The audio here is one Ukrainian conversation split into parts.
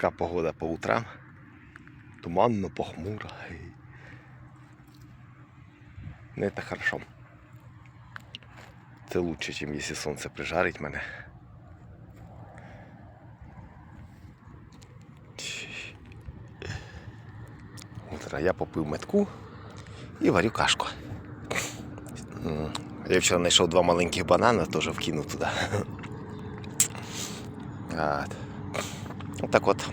Така погода по утрам. Туманно, похмуро. Ну, это хорошо. Це лучше, ніж якщо сонце прижарить мене. Утро я попив метку і варю кашку. Я вчора знайшов два маленьких банана, теж вкинув туди. От. Отак от.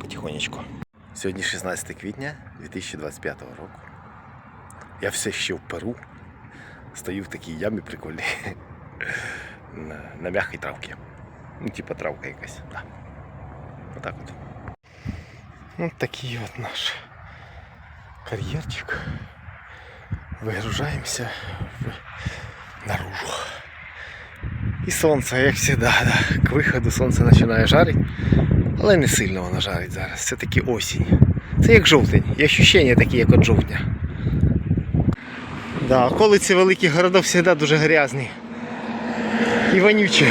Потихонечку. Сьогодні 16 квітня 2025 року. Я все ще в Перу. Стою в такій ямі прикольній. На, на м'якій травці. Ну, типа травка якась. Да. Отак от. Ну, такий от наш кар'єрчик. Вигружаємося в наружу. І сонце, як завжди, да. к виходу сонце починає жарити, але не сильно воно жарить зараз. Це таки осінь. Це як жовтень. І ощущення такі, як от жовтня. Да, околиці великих городів завжди дуже грязні. І вонючі.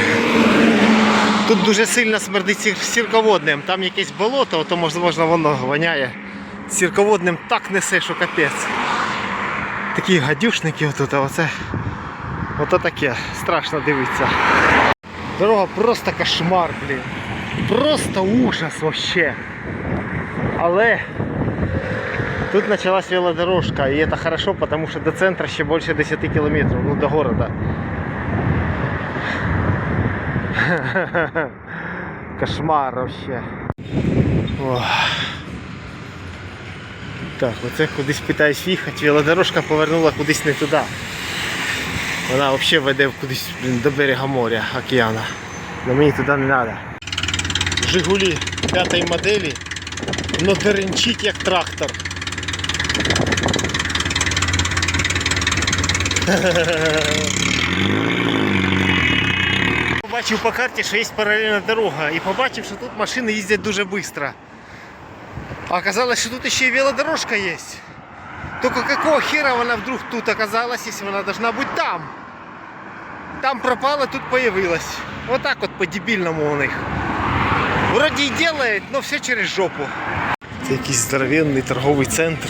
Тут дуже сильно смердить сір- сірководним. Там якесь болото, то можливо воно воняє. Сірководним так несе, що капець. Такі гадюшники отут, а оце. Ото таке. Страшно дивитися. Дорога просто кошмар, блін. Просто ужас вообще. Але тут почалась велодорожка, і це хорошо, потому що до центру ще більше 10 кілометрів, ну до города. Кошмар вообще. Ох. Так, оце кудись питаюсь їхати, велодорожка повернула кудись не туди. Вона взагалі веде кудись блін, до берега моря, океана. Но мені туди не треба. Жигулі п'ятої моделі, но деренчить як трактор. Побачив по карті, що є паралельна дорога, і побачив, що тут машини їздять дуже швидко. А оказалось, що тут ще й велодорожка є. Только какого хера вона вдруг тут оказалась, если вона должна быть там? Там пропала, тут появилась. Вот так вот по-дебільному у них. Вроде и делает, но все через жопу. Це якийсь здоровенний торговий центр.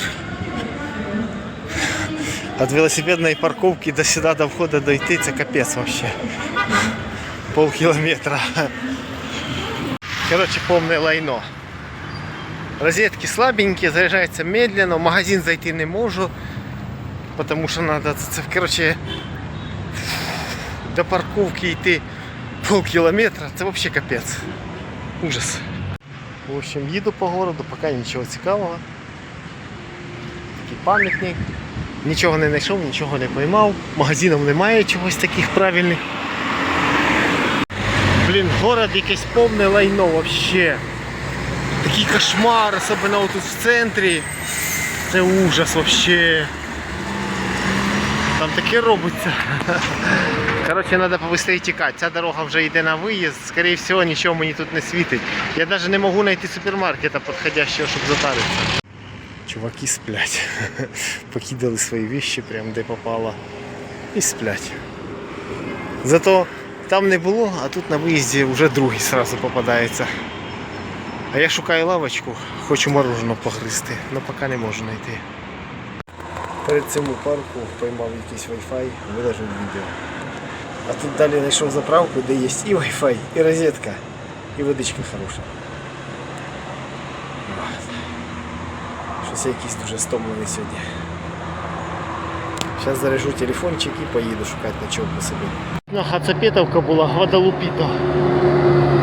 От велосипедної парковки до сюди до входу дойти, це капець вообще. Пол кілометра. Короче, повне лайно. Розетки слабенькие, заряджається медленно, в магазин зайти не можу, потому що надо це, короче, до парковки йти пол кілометра, це вообще капець. Ужас. В общем, їду по городу, поки нічого цікавого. Такий пам'ятник. Нічого не знайшов, нічого не поймав. Магазинів немає чогось таких правильних. Блін, город якесь повне лайно вообще. Такий кошмар, особливо тут в центрі. Це ужас вообще. Там таке робиться. Коротше, треба побыстрее тікати. Ця дорога вже йде на виїзд. Скоріше всього, нічого мені тут не світить. Я навіть не можу знайти супермаркета підходящого, щоб затаритися. Чуваки сплять. Покидали свої вещи прямо де попало. І сплять. Зато там не було, а тут на виїзді вже другий сразу попадається. А я шукаю лавочку, хочу мороженого погризти, але поки не можу знайти. Перед цим у парку поймав якийсь Wi-Fi, виложив відео. А тут далі знайшов заправку, де є і Wi-Fi, і розетка, і водичка хороша. Щось я якийсь дуже стомлений сьогодні. Зараз заряжу телефончик і поїду шукати ночовку собі. Ну, Хацапетовка була, Гвадалупіто.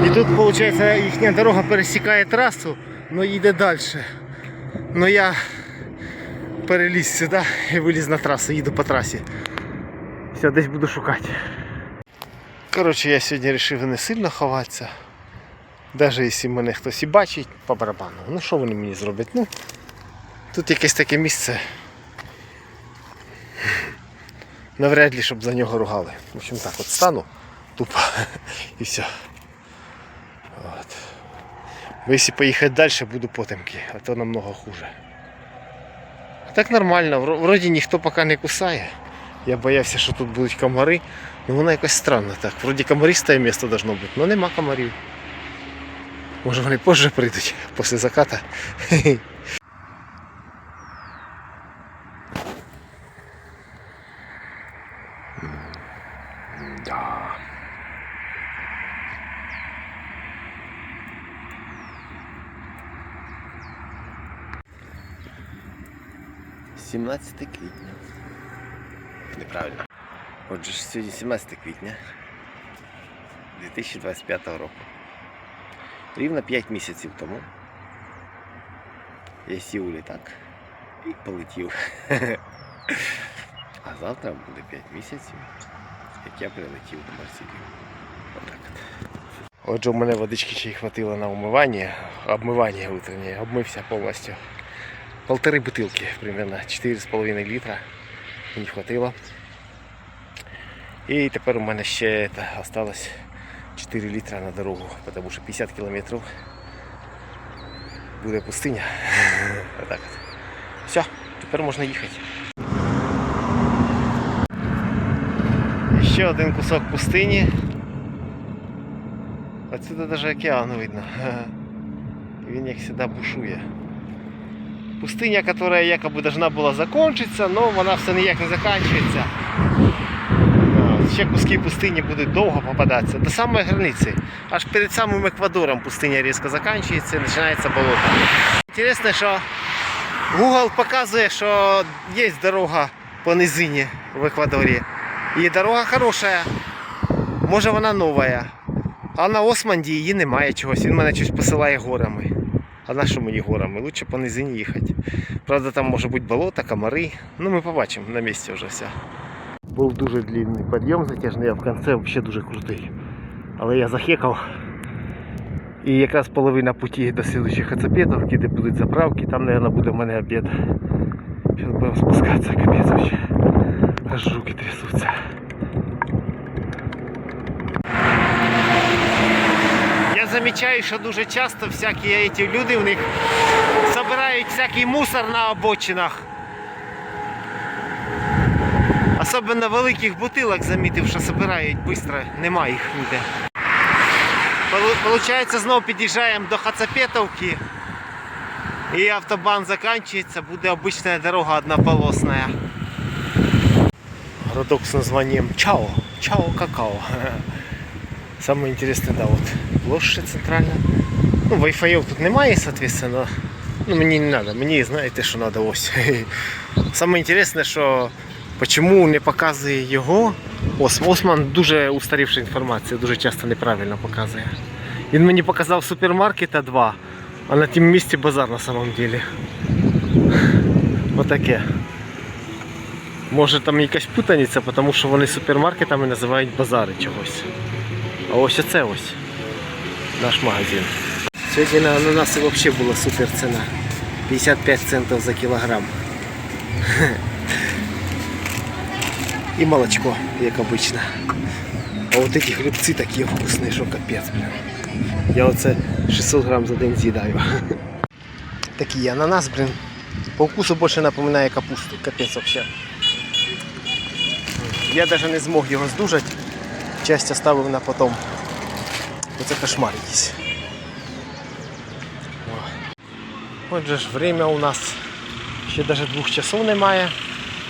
І тут, виходить, їхня дорога пересікає трасу, але їде далі. Ну я переліз сюди і виліз на трасу, їду по трасі. Все, десь буду шукати. Коротше, я сьогодні вирішив не сильно ховатися. Навіть якщо мене хтось і бачить по барабану. Ну що вони мені зроблять? Ну, тут якесь таке місце. Навряд ли, щоб за нього ругали. В общем так, от стану тупо і все. От. Бо якщо поїхати буду потемки, а то намного хуже. А так нормально, вроде ніхто поки не кусає. Я боявся, що тут будуть комари. Ну воно якось странно так. Вроді комаристе місто должно бути, але нема комарів. Може вони позже прийдуть після заката. 17 квітня. Неправильно. Отже, сьогодні 17 квітня 2025 року. Рівно 5 місяців тому я сів у літак і полетів. А завтра буде 5 місяців, як я прилетів до Марсілію. Отак. Отже, у мене водички ще й хватило на умивання, обмивання утреннє, обмився повністю. Полтори бутилки, примерно 4,5 літра. Мені хватило. І тепер у мене ще осталось 4 літра на дорогу, тому що 50 кілометрів буде пустиня. Отак от. Все, тепер можна їхати. Ще один кусок пустині. Отсюда навіть океан видно. Він як завжди бушує. Пустиня, яка якоби должна була закончиться, але вона все ніяк не закінчується. Ще куски пустині будуть довго попадатися до самої границі. Аж перед самим Еквадором пустиня різко закінчується і починається болото. Інтересно, що Google показує, що є дорога по низині в Еквадорі. І дорога хороша. Може вона нова. А на Османді її немає чогось. Він мене щось посилає горами. А на що горами? Лучше по низині їхати. Правда, там може бути болото, комари. Ну ми побачимо на місці вже все. Був дуже длинний підйом затяжний, а в кінці взагалі дуже крутий. Але я захекав. І якраз половина путі до слідуючої Хацапетовки, де будуть заправки, там, мабуть, буде в мене обід. Зараз будемо спускатися, капець. Аж руки трясуться. Замічаю, що дуже часто всякі ці люди в них збирають всякий мусор на обочинах. Особливо великих бутилок замітив, що збирають швидко, нема їх ніде. Полу- Получається, знову під'їжджаємо до Хацапетовки. І автобан закінчується, буде обична дорога однополосна. Городок с названием Чао. Чао Какао. Самое интересное, да, вот площадь центральная. Ну, вайфаїв тут немає, соответственно. Ну, мені не треба, мені знаєте, що треба ось. Саме інтересне, що чому не показує його. Ос, Осман дуже устарівша інформація, дуже часто неправильно показує. Він мені показав супермаркета 2, а на тім місці базар на самом деле. Отаке. Може там якась путаниця, тому що вони супермаркетами називають базари чогось. А ось оце ось наш магазин. Сьогодні на ананаси взагалі була супер ціна. 55 центів за кілограм. І молочко, як обично. А от ці хлібці такі вкусні, що капець, блін. Я оце 600 грам за день з'їдаю. Такий ананас, блін. По вкусу більше напоминає капусту. Капець взагалі. Я навіть не змог його здужати. Часть оставив на потом. Оце кошмар якийсь. Отже ж, время у нас ще навіть двох часов немає.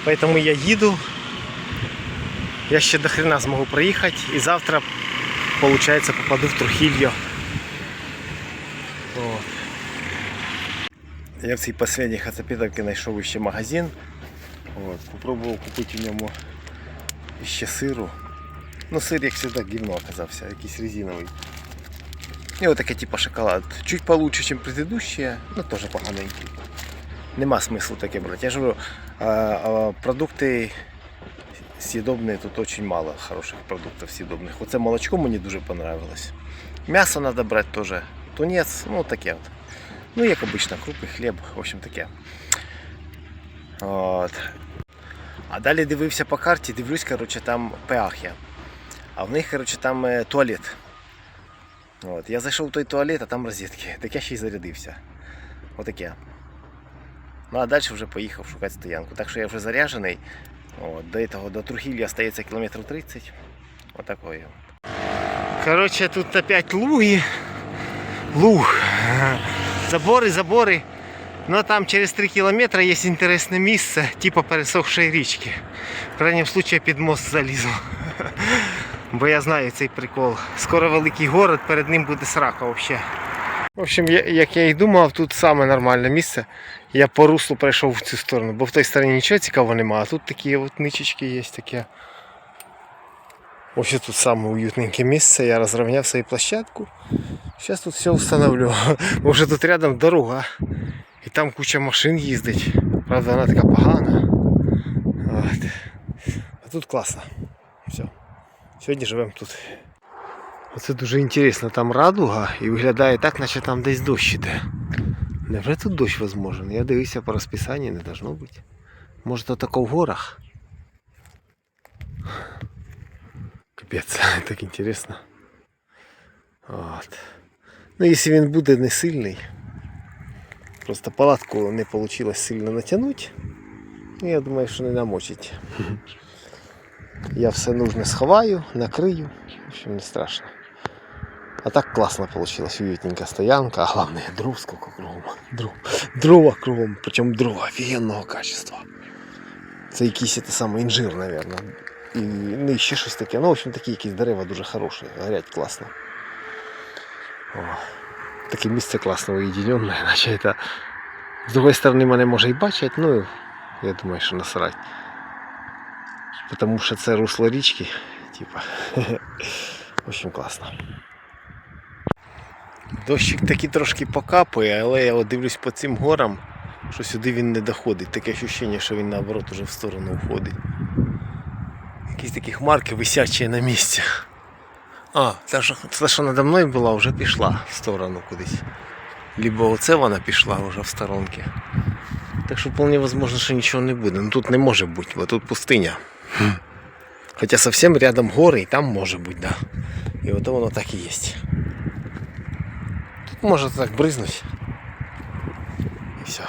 Поэтому я їду. Я ще до хрена зможу проїхати і завтра, виходить, попаду в Трухільо. Я в цій останній хацапетовці знайшов ще магазин. От. Попробував купити в ньому ще сиру. Ну сир, як завжди, гівно оказався, якийсь резиновий. І отаке типу шоколад. Чуть получше, ніж предыдущие, но теж поганенький. Нема смислу таке брати. Я ж говорю, а, а, продукти съедобные тут очень мало хороших продуктов съедобных. Оце молочко мені дуже понравилось. М'ясо треба брати теж. Тунець, ну таке от. Ну, як обично, крупи, хліб, в общем таке. От. А далі дивився по карті, дивлюсь, коротше, там Пеахія. А в них, коротше, там е, туалет. От. Я зайшов в той туалет, а там розетки. Так я ще й зарядився. Отаке. Ну а далі вже поїхав шукати стоянку. Так що я вже заряджений. От. До того, до Трухілля остається кілометрів 30. Отакою. Коротше, тут опять луги. луг. Забори, забори. Ну а там через 3 кілометри є інтересне місце, типу пересохшої річки. В крайньому случаю під мост залізу. Бо я знаю цей прикол. Скоро великий город, перед ним буде срака взагалі. В общем, як я і думав, тут саме нормальне місце. Я по руслу прийшов в цю сторону, бо в той стороні нічого цікавого немає, а тут такі от ничечки є таке. Ось тут саме уютненьке місце, я розрівняв свою площадку. Зараз тут все встановлю. Бо вже тут рядом дорога. І там куча машин їздить. Правда, вона така погана. От. А тут класно. Все. Сьогодні живемо тут. Оце дуже інтересно, там радуга і виглядає так, наче там десь дощ іде. Невже тут дощ возможен? Я дивився по розписанню, не должно бути. Може то тако в горах? Капець, так інтересно. От. Ну, якщо він буде не сильний, просто палатку не вийшло сильно натягнути, ну, я думаю, що не намочить. Я все нужне сховаю, накрию, в общем, не страшно. А так классно получилось, уютненькая стоянка, а главное дров сколько кругом. Дров. Дрова кругом, причем дрова офігенного качества. Це якийсь це саме інжир, наверное. І ну, ще щось таке. Ну, в общем, такі якісь дерева дуже хороші, горять класно. О, таке місце класно уєдиненне, наче це... З другої сторони мене може і бачать, ну я думаю, що насрать. Потому що це русло річки, типа. В общем, класно. Дощик таки трошки покапує, але я от дивлюсь по цим горам, що сюди він не доходить. Таке відчуття, що він наоборот уже в сторону уходить. Якісь такі хмарки висячі на місці. А, та що, та, що надо мною була, вже пішла в сторону кудись. Либо оце вона пішла вже в сторонки. Так що вполне возможно, що нічого не буде. Ну тут не може бути, бо тут пустиня. Хоча совсем рядом гори і там може бути, да. І от воно так і є. Тут може так бризнуть. І все.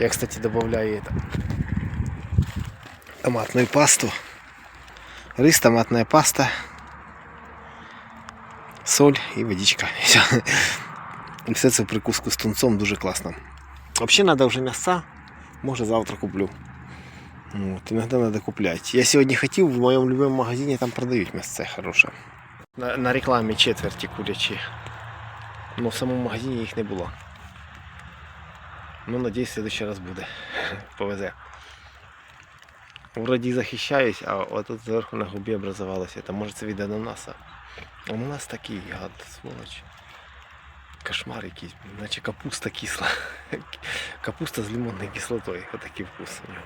Я, кстати, добавляю это. томатную пасту. Рис, томатная паста, соль і водичка. І все. І все це в прикуску з тунцом дуже класно. Взагалі треба вже м'яса, може завтра куплю. Вот, иногда надо куплять. Я сегодня хотел, в моем любимом магазине там продают мясце хорошее. На, на рекламе четверти курячі. Но в самому магазині їх не було. Ну, надіюсь, в следующий раз буде. Повезе. Вроді захищаюсь, а отут зверху на губі образувалося. Та може це від ананаса. А у нас такий гад, сволоч. Кошмар якийсь, наче капуста кисла. Капуста з лимонною кислотою. Отакий вкус у нього.